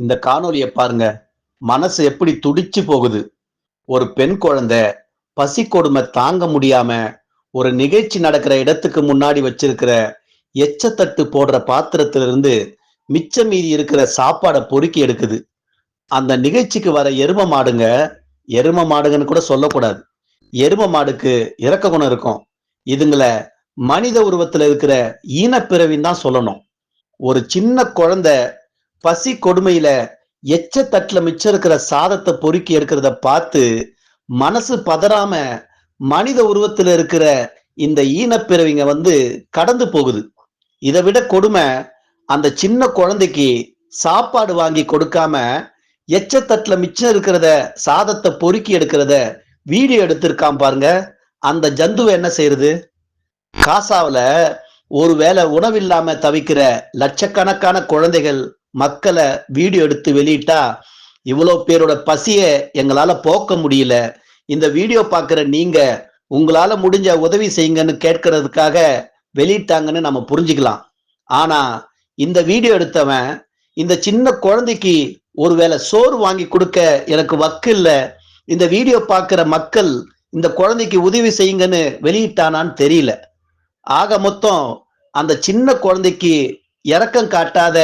இந்த காணொலியை பாருங்க. மனசு எப்படி துடிச்சு போகுது. ஒரு பெண் குழந்தை பசி கொடுமை தாங்க முடியாம ஒரு நிகழ்ச்சி நடக்கிற இடத்துக்கு முன்னாடி வச்சிருக்கிற எச்சத்தட்டு போடுற பாத்திரத்திலிருந்து மிச்ச மீதி இருக்கிற சாப்பாடை பொறுக்கி எடுக்குது. அந்த நிகழ்ச்சிக்கு வர எரும மாடுங்க எரும மாடுங்கன்னு கூட சொல்லக்கூடாது. எரும மாடுக்கு இறக்க குணம் இருக்கும். இதுங்களை மனித உருவத்துல இருக்கிற ஈனப்பிறவின்னு தான் சொல்லணும். ஒரு சின்ன குழந்தை பசி கொடுமையில எச்ச தட்டுல மிச்சம் இருக்கிற சாதத்தை பொறுக்கி எடுக்கிறத பார்த்து மனசு பதறாம மனித உருவத்துல இருக்கிற இந்த ஈனப்பிறவிங்க வந்து கடந்து போகுது. இதை விட கொடுமை அந்த சின்ன குழந்தைக்கு சாப்பாடு வாங்கி கொடுக்காம எச்சத்தட்டுல மிச்சம் இருக்கிறத சாதத்தை பொறுக்கி எடுக்கிறத வீடியோ எடுத்திருக்கான் பாருங்க. அந்த ஜந்துவை என்ன செய்யறது காசாவுல ஒருவேளை உணவில்லாம தவிக்கிற லட்சக்கணக்கான குழந்தைகள் மக்களை வீடியோ எடுத்து வெளியிட்டா இவ்வளோ பேரோட பசியை எங்களால் போக்க முடியல. இந்த வீடியோ பார்க்குற நீங்க உங்களால முடிஞ்ச உதவி செய்யுங்கன்னு கேட்கறதுக்காக வெளியிட்டாங்கன்னு நம்ம புரிஞ்சுக்கலாம். ஆனா இந்த வீடியோ எடுத்தவன் இந்த சின்ன குழந்தைக்கு ஒருவேளை சோறு வாங்கி கொடுக்க எனக்கு வக்கு இல்லை. இந்த வீடியோ பார்க்குற மக்கள் இந்த குழந்தைக்கு உதவி செய்யுங்கன்னு வெளியிட்டானான்னு தெரியல. ஆக மொத்தம் அந்த சின்ன குழந்தைக்கு இரக்கம் காட்டாத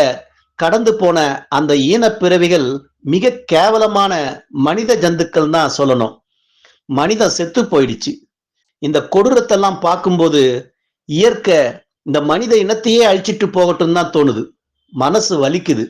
கடந்து போன அந்த ஈனப்பிறவிகள் மிக கேவலமான மனித ஜந்துக்கள் தான் சொல்லணும். மனிதன் செத்து போயிடுச்சு. இந்த கொடூரத்தெல்லாம் பார்க்கும்போது இயற்கை இந்த மனித இனத்தையே அழிச்சிட்டு போகட்டும் தான் தோணுது. மனசு வலிக்குது.